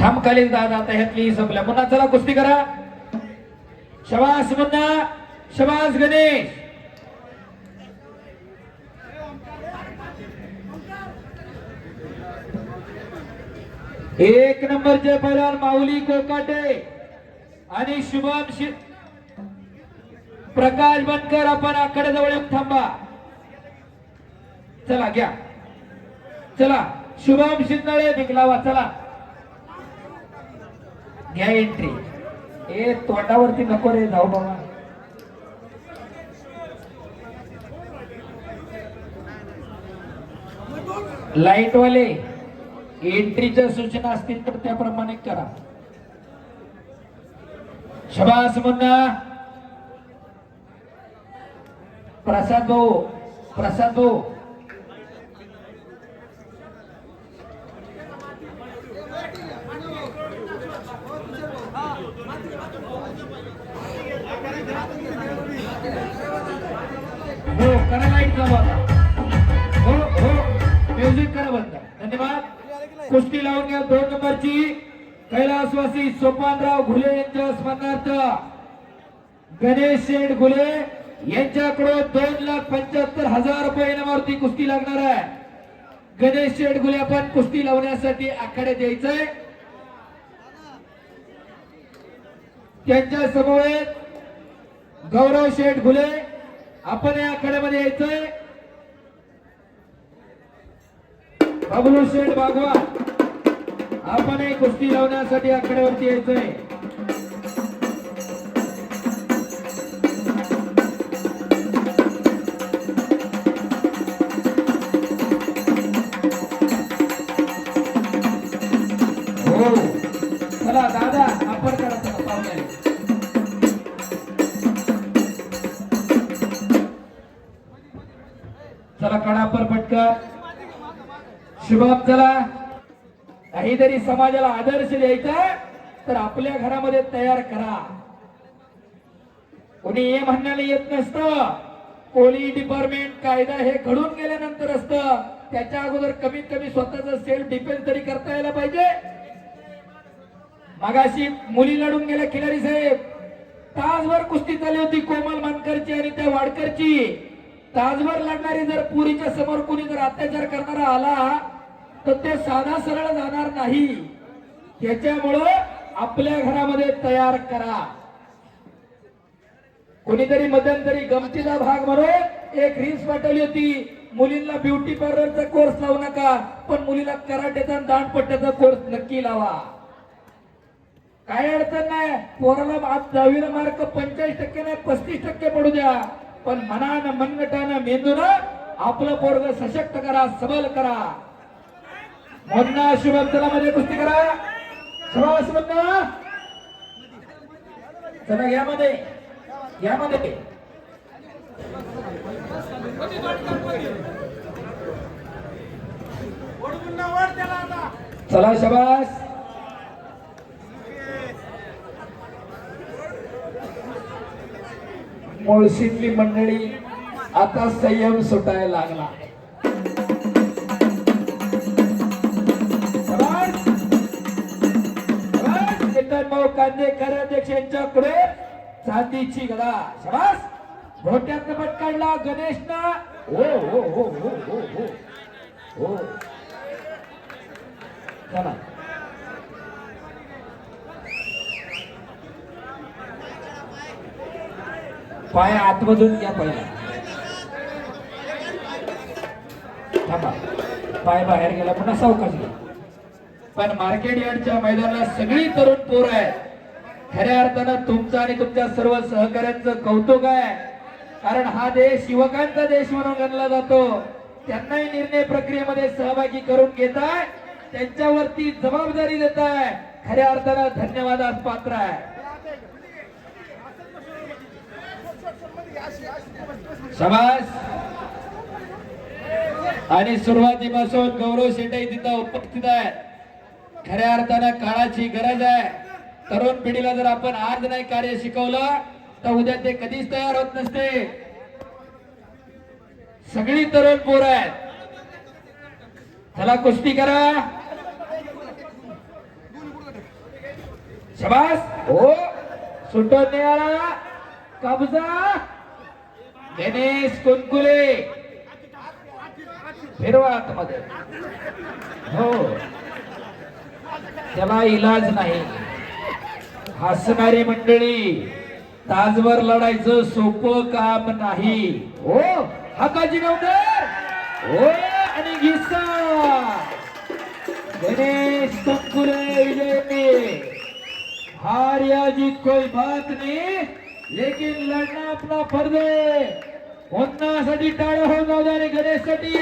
थांब खालील दादा आता ह्यातली संपल्या. पुन्हा चला कुस्ती करा. शबास मुन्ना शबास गणेश. एक नंबरचे पैलवान माऊली कोकाटे आणि शुभम शि प्रकाश बनकर आपण आकडे जवळ येऊन थांबा. चला घ्या. चला. शुभम शिंदळे भिकलावा चला. घ्या एंट्री ए तोंडावरती नको रे जाऊ बाबा. लाइट वाले एंट्रीच्या सूचना असतील तर त्याप्रमाणे करा. शबास मुन्ना. प्रसाद भाऊ प्रसाद भाऊ हो करा लाइट हो हो म्युझिक करा बंद. धन्यवाद. कुस्ती लावून घ्या दोन नंबरची. कैलासवासी सोपानराव घुले यांच्या स्मरणार्थ. गणेश शेठ घुले यांच्याकडून दोन लाख पंच्याहत्तर हजार रुपये इनामावरती कुस्ती लागणार आहे. गणेश शेठ घुले आपण कुस्ती लावण्यासाठी आखाड्यात द्यायचंय. त्यांच्या समवेत गौरव शेठ घुले आपण या आखाड्यामध्ये यायचंय. बबलू शेठ बागवा आपण एक कुस्ती लावण्यासाठी आकड्यावरती यायचंय. हो. चला कडापर पटकन. शुभम चला. काहीतरी समाजाला आदर्श द्यायचा तर आपल्या घरामध्ये तयार करा. कोणी हे म्हणण्याला येत नसतं पोलीस डिपार्टमेंट कायदा हे घडून गेल्यानंतर असतं. त्याच्या अगोदर कमीत कमी स्वतःच सेल्फ डिफेन्स तरी करता यायला पाहिजे. मगाशी मुली लढून गेल्या खिलारी साहेब. तासभर कुस्ती चालली होती कोमल मानकरची आणि त्या वाडकरची. तासभर लागणारी जर पुरीच्या समोर कोणी जर अत्याचार करणारा आला तर ते साधा सरळ जाणार नाही. त्याच्यामुळं आपल्या घरामध्ये तयार करा. कोणीतरी मध्यंतरी गमतीचा भाग म्हणून एक रील्स पाठवली होती मुलींना ब्युटी पार्लरचा कोर्स लावू नका पण मुलीला कराटेचा आणि कोर्स नक्की लावा. काय अडचण नाही पोराला आज दहावीला मार्क पंचेचाळीस टक्के नाही पस्तीस टक्के पडू द्या. पण मनानं मनगटानं मेंदूनं आपलं पोरग सशक्त करा सबल करा. मोन्ना शुभममध्ये कुस्ती करा. शबास मोन्ना चला यामध्ये यामध्ये चला शबास मुळशीतली मंडळी आता संयम सुटायला लागला. भाऊ कांदेकर अध्यक्ष यांच्याकडे चांदीची गदा. शबास! घोट्यात पट काढला गणेशना. हो हो हो हो हो हो. हो. चला. पाय आतमधून घ्या पहिला थांबा. पाय बाहेर गेला पुन्हा सावकाश पण मार्केट यार्डच्या मैदानाला सगळी तरुण पोर आहेत. खऱ्या अर्थानं तुमचं आणि तुमच्या सर्व सहकाऱ्यांचं कौतुक आहे. कारण हा देश युवकांचा देश म्हणून गणला जातो. त्यांनाही निर्णय प्रक्रियेमध्ये सहभागी करून घेताय त्यांच्यावरती जबाबदारी देत आहे. खऱ्या अर्थानं धन्यवादास पात्र आहे. समाज आणि सुरुवातीपासून गौरव शेटे तिथं उपस्थित आहे. खऱ्या अर्थानं काळाची गरज आहे. तरुण पिढीला जर आपण आज नाही कार्य शिकवलं तर उद्या ते कधीच तयार होत नसते. सगळी तरुण पोर आहेत. चला कुस्ती करा. शबास. हो. सुटून नाही आला कब्जा. गणेश कुलकुले फिरवा आतमध्ये. हो. त्याला इलाज नाही. हसणारी मंडळी ताजवर लढायचं सोपं काम नाही. हो हकाजी नवकर हो आणि घिसा गणेश कुलकुले विजय. में हार या कोई बात नहीं लेकिन लढणं आपला फर्ज आहे होण्यासाठी टाळ्या हो जाऊ द्या आणि गणेशसाठी